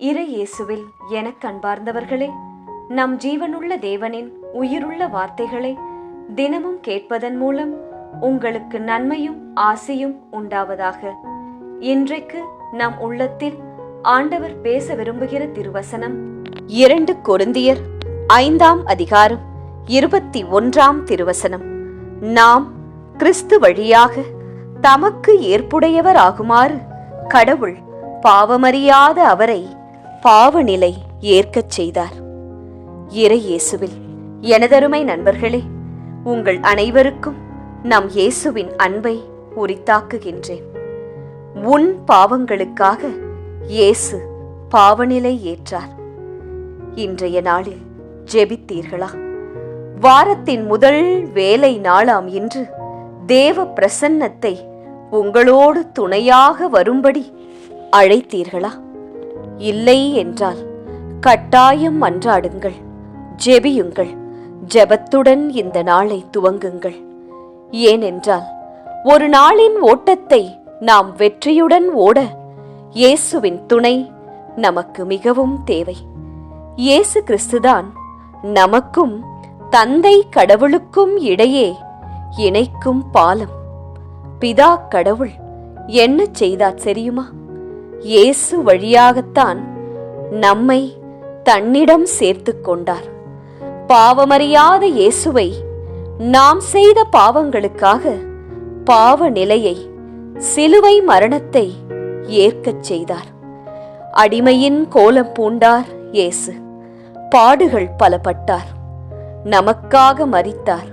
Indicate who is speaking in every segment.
Speaker 1: இறை இயேசுவில் எனக் கண்பார்ந்தவர்களே நம் ஜீவனுள்ள தேவனின் உயிருள்ள வார்த்தைகளை தினமும் கேட்பதன் மூலம் உங்களுக்கு நன்மையும் ஆசையும் உண்டாவதாக. இன்றைக்கு நம் உள்ளத்தில் ஆண்டவர் பேச விரும்புகிற திருவசனம் இரண்டு கொருந்தியர் ஐந்தாம் அதிகாரம் இருபத்தி ஒன்றாம் திருவசனம். நாம் கிறிஸ்து வழியாக தமக்கு ஏற்புடையவர் ஆகுமாறு கடவுள் பாவமறியாத அவரை பாவநிலை ஏற்கச் செய்தார். இறை இயேசுவில் எனதருமை நண்பர்களே உங்கள் அனைவருக்கும் நம் இயேசுவின் அன்பை உரித்தாக்குகின்றேன். உன் பாவங்களுக்காக இயேசு பாவநிலை ஏற்றார். இன்றைய நாளில் ஜெபித்தீர்களா? வாரத்தின் முதல் வேலை நாளாம் இன்று தேவ பிரசன்னத்தை உங்களோடு துணையாக வரும்படி அழைத்தீர்களா? இல்லை என்றால் கட்டாயம் மன்றாடுங்கள் ஜெபியுங்கள் ஜெபத்துடன் இந்த நாளை துவங்குங்கள். ஏனென்றால் ஒரு நாளின் ஓட்டத்தை நாம் வெற்றியுடன் ஓட இயேசுவின் துணை நமக்கு மிகவும் தேவை. இயேசு கிறிஸ்துதான் நமக்கும் தந்தை கடவுளுக்கும் இடையே இணைக்கும் பாலம். பிதா கடவுள் என்ன செய்தார் தெரியுமா? இயேசு வழியாகத்தான் நம்மை தன்னிடம் சேர்த்து கொண்டார். பாவமறியாத இயேசுவை நாம் செய்த பாவங்களுக்காக பாவ நிலையை சிலுவை மரணத்தை ஏற்கச் செய்தார். அடிமையின் கோலம் பூண்டார் இயேசு பாடுகள் பலப்பட்டார் நமக்காக மறித்தார்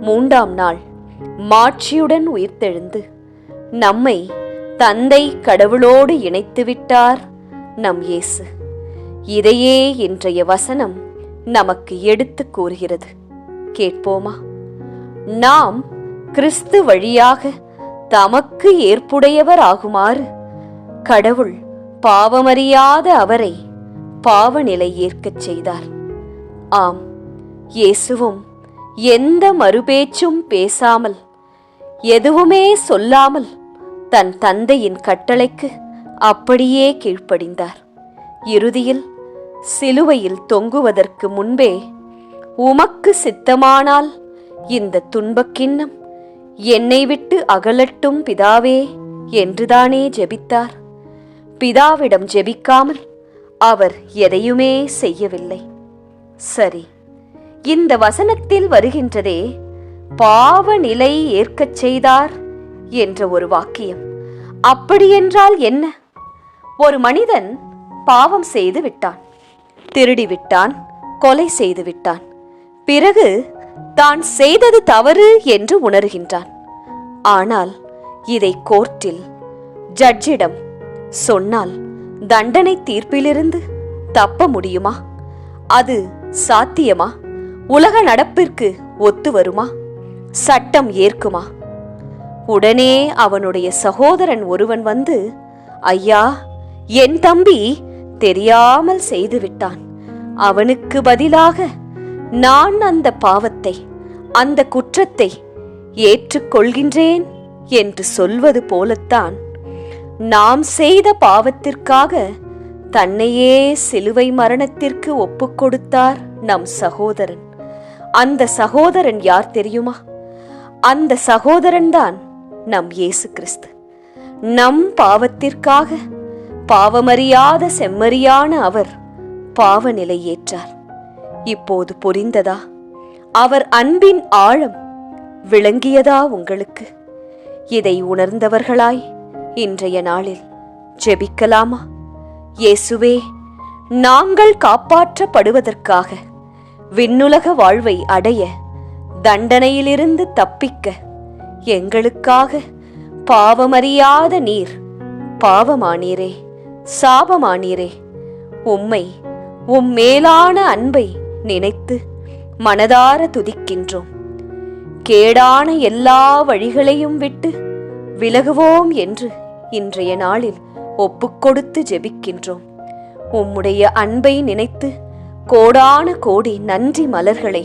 Speaker 1: மூன்றாம் நாள் மாட்சியுடன் உயிர்த்தெழுந்து நம்மை தந்தை கடவுளோடு இணைத்து விட்டார் நம் இயேசு இதையே இன்றைய வசனம் நமக்கு எடுத்துக் கூறுகிறது. கேட்போமா? நாம் கிறிஸ்து வழியாக தமக்கு ஏற்புடையவர் ஆகுமாறு கடவுள் பாவமறியாத அவரை பாவநிலை ஏற்கச் செய்தார். ஆம் இயேசுவும் எந்த மறுபேச்சும் பேசாமல் எதுவுமே சொல்லாமல் தன் தந்தையின் கட்டளைக்கு அப்படியே கீழ்ப்படிந்தார். இறுதியில் சிலுவையில் தொங்குவதற்கு முன்பே உமக்கு சித்தமானால் இந்த துன்பக்கிண்ணம் என்னை விட்டு அகலட்டும் பிதாவே என்றுதானே ஜெபித்தார். பிதாவிடம் ஜெபிக்காமல் அவர் எதையுமே செய்யவில்லை. சரி இந்த வசனத்தில் வருகின்றதே பாவ நிலை ஏற்கச் செய்தார் என்ற ஒரு வாக்கியம். அப்படியென்றால் என்ன? ஒரு மனிதன் பாவம் செய்து விட்டான். திருடி விட்டான் கொலை செய்து விட்டான். பிறகு தான் செய்தது தவறு என்று உணர்கின்றான். ஆனால் இதை கோர்ட்டில் ஜட்ஜிடம் சொன்னால் தண்டனை தீர்ப்பிலிருந்து தப்ப முடியுமா? அது சாத்தியமா? உலக நடப்பிற்கு ஒத்து வருமா? சட்டம் ஏற்குமா? உடனே அவனுடைய சகோதரன் ஒருவன் வந்து ஐயா என் தம்பி தெரியாமல் செய்து விட்டான். அவனுக்கு பதிலாக நான் அந்த பாவத்தை அந்த குற்றத்தை ஏற்றுக்கொள்கின்றேன் என்று சொல்வது போலத்தான் நாம் செய்த பாவத்திற்காக தன்னையே சிலுவை மரணத்திற்கு ஒப்புக்கொடுத்தார் நம் சகோதரன். அந்த சகோதரன் யார் தெரியுமா? அந்த சகோதரன்தான் நம் இயேசு கிறிஸ்து. நம் பாவத்திற்காக பாவமறியாத செம்மறியான அவர் பாவநிலை ஏற்றார் இப்போது புரிந்ததா? அவர் அன்பின் ஆழம் விளங்கியதா உங்களுக்கு? இதை உணர்ந்தவர்களாய் இன்றைய நாளில் ஜெபிக்கலாமா? இயேசுவே நாங்கள் காப்பாற்றப்படுவதற்காக விண்ணுலக வாழ்வை அடைய தண்டனையிலிருந்து தப்பிக்க எங்களுக்காக பாவமறியாத நீர். பாவமானீரே சாபமானீரே உம்மை உம் மேலான அன்பை நினைத்து மனதார துதிக்கின்றோம். கேடான எல்லா வழிகளையும் விட்டு விலகுவோம் என்று இன்றைய நாளில் ஒப்புக்கொடுத்து ஜெபிக்கின்றோம். உம்முடைய அன்பை நினைத்து கோடான கோடி நன்றி மலர்களை